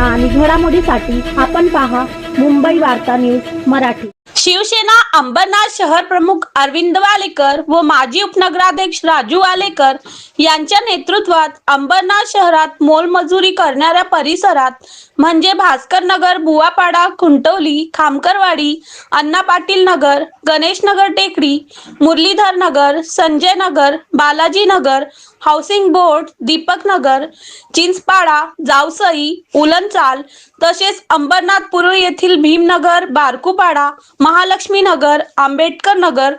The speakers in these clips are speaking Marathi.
बातम्या आणि घडामोडीसाठी आपण पहा मुंबई वार्ता न्यूज मराठी. शिवसेना अंबरनाथ शहर प्रमुख अरविंद वालेकर व माजी उपनगराध्यक्ष राजू वालेकर यांच्या नेतृत्वात अंबरनाथ शहरात मोलमजुरी करणाऱ्या परिसरात म्हणजे भास्कर नगर बुवापाडा खुंटवली खामकरवाडी अण्णा पाटील नगर गणेश नगर टेकडी मुरलीधर नगर संजय नगर बालाजी नगर हाऊसिंग बोर्ड दीपक नगर चिंचपाडा जावसई उलनचाल तसेच अंबरनाथपूर येथील भीमनगर बारकुपाडा महालक्ष्मी नगर आंबेडकर नगर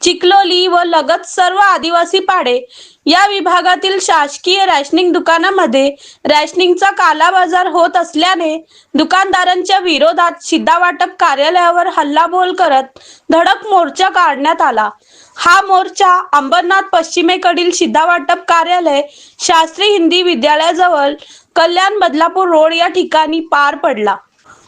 चिखलोली व लगत सर्व आदिवासी पाडे या विभागातील शासकीय रॅशनिंग दुकानामध्ये रॅशनिंगचा कालाबाजार होत असल्याने दुकानदारांच्या विरोधात शिधावाटप कार्यालयावर हल्लाबोल करत धडक मोर्चा काढण्यात आला. हा मोर्चा अंबरनाथ पश्चिमेकडील शिधावाटप कार्यालय शास्त्री हिंदी विद्यालयाजवळ कल्याण बदलापूर रोड या ठिकाणी पार पडला.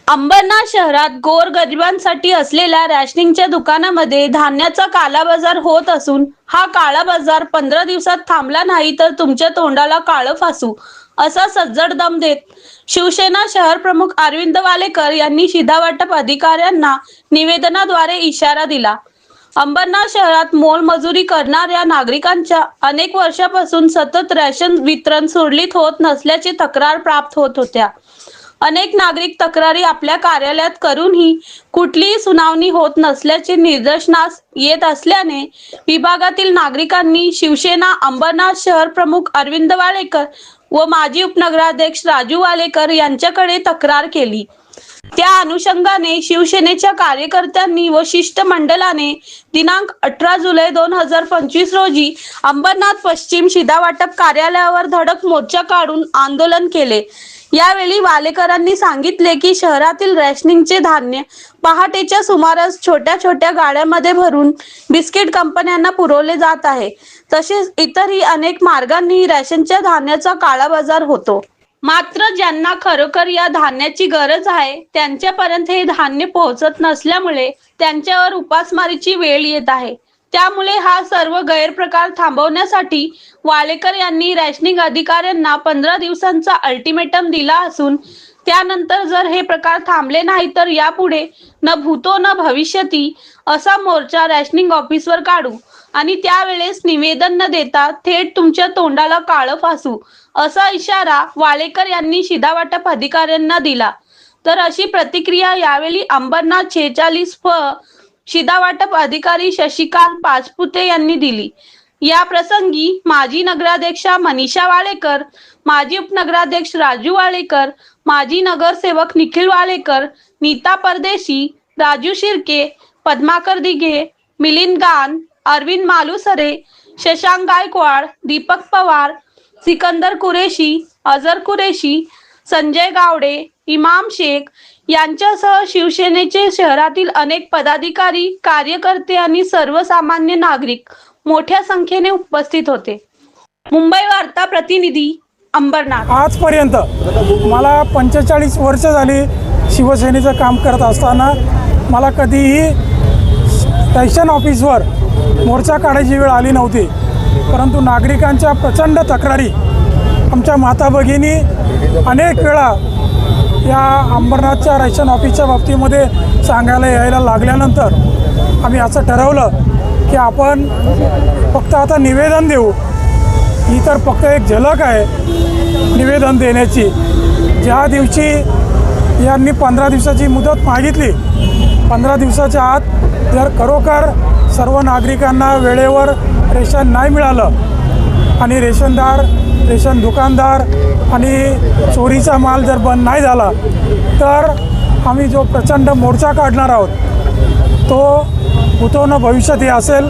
अंबरनाथ शहरात गोर गरिबांसाठी असलेल्या रॅशनिंगच्या दुकानामध्ये धान्याचा कालाबाजार होत असून हा काळा बाजार पंधरा दिवसात थांबला नाही तर तुमच्या तोंडाला काळं फासू असा सज्जड दम देत शिवसेना शहर प्रमुख अरविंद वालेकर यांनी शिधावाटप अधिकाऱ्यांना निवेदनाद्वारे इशारा दिला. अंबरनाथ शहरात मोलमजुरी करणाऱ्या नागरिकांच्या अनेक वर्षापासून सतत रॅशन वितरण सुरळीत होत नसल्याची तक्रार प्राप्त होत होत्या. अनेक नागरिक तक्रारी आपल्या कार्यालयात करूनही कुठलीही सुनावणी होत नसल्याचे निदर्शनास येत असल्याने विभागातील नागरिकांनी शिवसेना अंबरनाथ शहर प्रमुख अरविंद वाळेकर व माजी उपनगराध्यक्ष राजू वालेकर यांच्याकडे तक्रार केली. त्या अनुषंगाने शिवसेनेच्या कार्यकर्त्यांनी व शिष्टमंडळाने दिनांक अठरा जुलै दोन हजार पंचवीस रोजी अंबरनाथ पश्चिम शिधावाटप कार्यालयावर धडक मोर्चा काढून आंदोलन केले. यावेळी वालेकरांनी सांगितले की शहरातील रॅशनिंगचे धान्य पहाटेच्या सुमारास छोट्या छोट्या गाड्यामध्ये भरून बिस्किट कंपन्यांना पुरवले जात आहे. तसेच इतरही अनेक मार्गांनी रॅशनच्या धान्याचा काळाबाजार होतो. मात्र ज्यांना खरोखर या धान्याची गरज आहे त्यांच्यापर्यंत हे धान्य पोहोचत नसल्यामुळे त्यांच्यावर उपासमारीची वेळ येत आहे. त्यामुळे हा सर्व गैरप्रकार थांबवण्यासाठी वालेकर यांनी रॅशनिंग अधिकाऱ्यांना पंधरा दिवसांचा अल्टिमेटम दिला असून त्यानंतर जर हे प्रकार थांबले नाही तर यापुढे न भूतो न भविष्यती असा मोर्चा रॅशनिंग ऑफिसवर काढू. आणि त्यावेळेस निवेदन न देता थेट तुमच्या तोंडाला काळं फासू असा इशारा वालेकर यांनी शिधावाटप अधिकाऱ्यांना दिला. तर अशी प्रतिक्रिया यावेळी अंबरनाथ छेचाळीस फ शिधावाटप अधिकारी शशिकांत पाचपुते यांनी दिली. या प्रसंगी माजी नगराध्यक्षा मनीषा वाळेकर माजी उपनगराध्यक्ष राजू वाळेकर माजी नगरसेवक निखिल वाळेकर नीता परदेशी राजू शिर्के पद्माकर दिघे मिलिंद गान अरविंद मालुसरे शशांक गायकवाड दीपक पवार सिकंदर कुरेशी अझर कुरेशी संजय गावडे इमाम शेख यांच्यासह शिवसेनेचे शहरातील अनेक पदाधिकारी कार्यकर्ते आणि सर्वसामान्य नागरिक मोठ्या संख्येने उपस्थित होते. मुंबई वार्ता प्रतिनिधी अंबरनाथ. आजपर्यंत मला पंचेचाळीस वर्ष झाली शिवसेनेचं काम करत असताना मला कधीही स्टेशन ऑफिसवर मोर्चा काढायची वेळ आली नव्हती. परंतु नागरिकांच्या प्रचंड तक्रारी आमच्या माता भगिनी अनेक वेळा या अंबरनाथच्या रेशन ऑफिसच्या बाबतीमध्ये सांगायला यायला लागल्यानंतर आम्ही असं ठरवलं की आपण फक्त आता निवेदन देऊ. ही तर फक्त एक झलक आहे निवेदन देण्याची. ज्या दिवशी यांनी पंधरा दिवसाची मुदत मागितली पंधरा दिवसाच्या आत जर खरोखर सर्व नागरिकांना वेळेवर रेशन नाही मिळालं आणि रेशनदार रेशन दुकानदार आणि चोरीचा माल जर बंद नाही झाला तर आम्ही जो प्रचंड मोर्चा काढणार आहोत तो उतवणं भविष्यात हे असेल.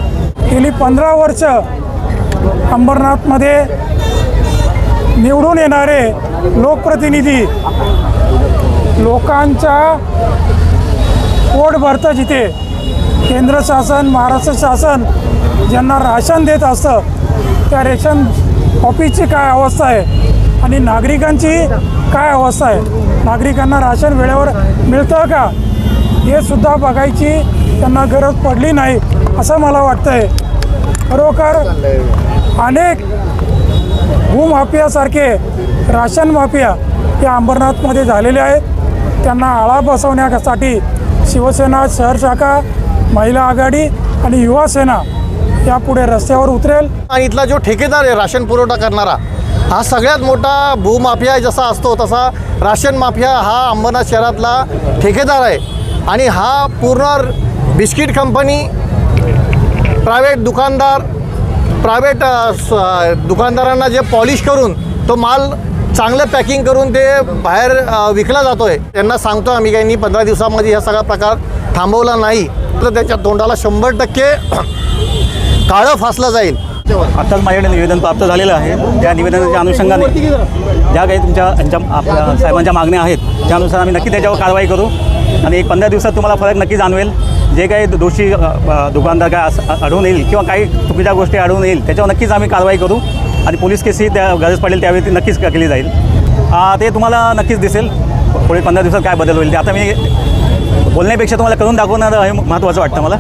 गेली पंधरा वर्ष अंबरनाथमध्ये निवडून येणारे लोकप्रतिनिधी लोकांच्या पोट भरतं जिथे. केंद्र शासन महाराष्ट्र शासन ज्यांना राशन देत असतं त्या रेशन ऑफिसची काय अवस्था आहे? आणि नागरिकांची काय अवस्था आहे? नागरिकांना राशन वेळेवर मिळतं का? हे सुद्धा बघायची त्यांना गरज पडली नाही असं मला वाटतं आहे खरोखर अनेक भूमाफियासारखे राशन माफिया या अंबरनाथमध्ये झालेले आहेत. त्यांना आळा बसवण्यासाठी शिवसेना शहर शाखा महिला आघाडी आणि युवासेना यापुढे रस्त्यावर उतरेल. आणि इथला जो ठेकेदार आहे राशन पुरवठा करणारा हा सगळ्यात मोठा भूमाफिया जसा असतो तसा राशन माफिया हा अंबरनाथ शहरातला ठेकेदार आहे. आणि हा पूर्ण बिस्किट कंपनी प्रायव्हेट दुकानदार प्रायव्हेट दुकानदारांना जे पॉलिश करून तो माल चांगलं पॅकिंग करून ते बाहेर विकला जातो आहे त्यांना सांगतो आम्ही काही पंधरा दिवसामध्ये हा सगळा प्रकार थांबवला नाही. तर त्याच्या तोंडाला शंभर टक्के काळं फासलं जाईल. आत्ताच माझ्याकडे निवेदन प्राप्त झालेलं आहे. त्या निवेदनाच्या अनुषंगाने ज्या काही तुमच्या यांच्या आपल्या साहेबांच्या मागण्या आहेत त्यानुसार आम्ही नक्की त्याच्यावर कारवाई करू. आणि एक पंधरा दिवसात तुम्हाला फरक नक्की जाणवेल. जे काही दोषी दुकानदार काय असं आढळून येईल किंवा काही चुकीच्या गोष्टी आढळून येईल त्याच्यावर नक्कीच आम्ही कारवाई करू. आणि पोलीस केसही त्या गरज पडेल त्यावेळी ती नक्कीच केली जाईल. ते तुम्हाला नक्कीच दिसेल. पुढे पंधरा दिवसात काय बदल होईल ते आता मी बोलण्यापेक्षा तुम्हाला करून दाखवणारं हे महत्त्वाचं वाटतं मला.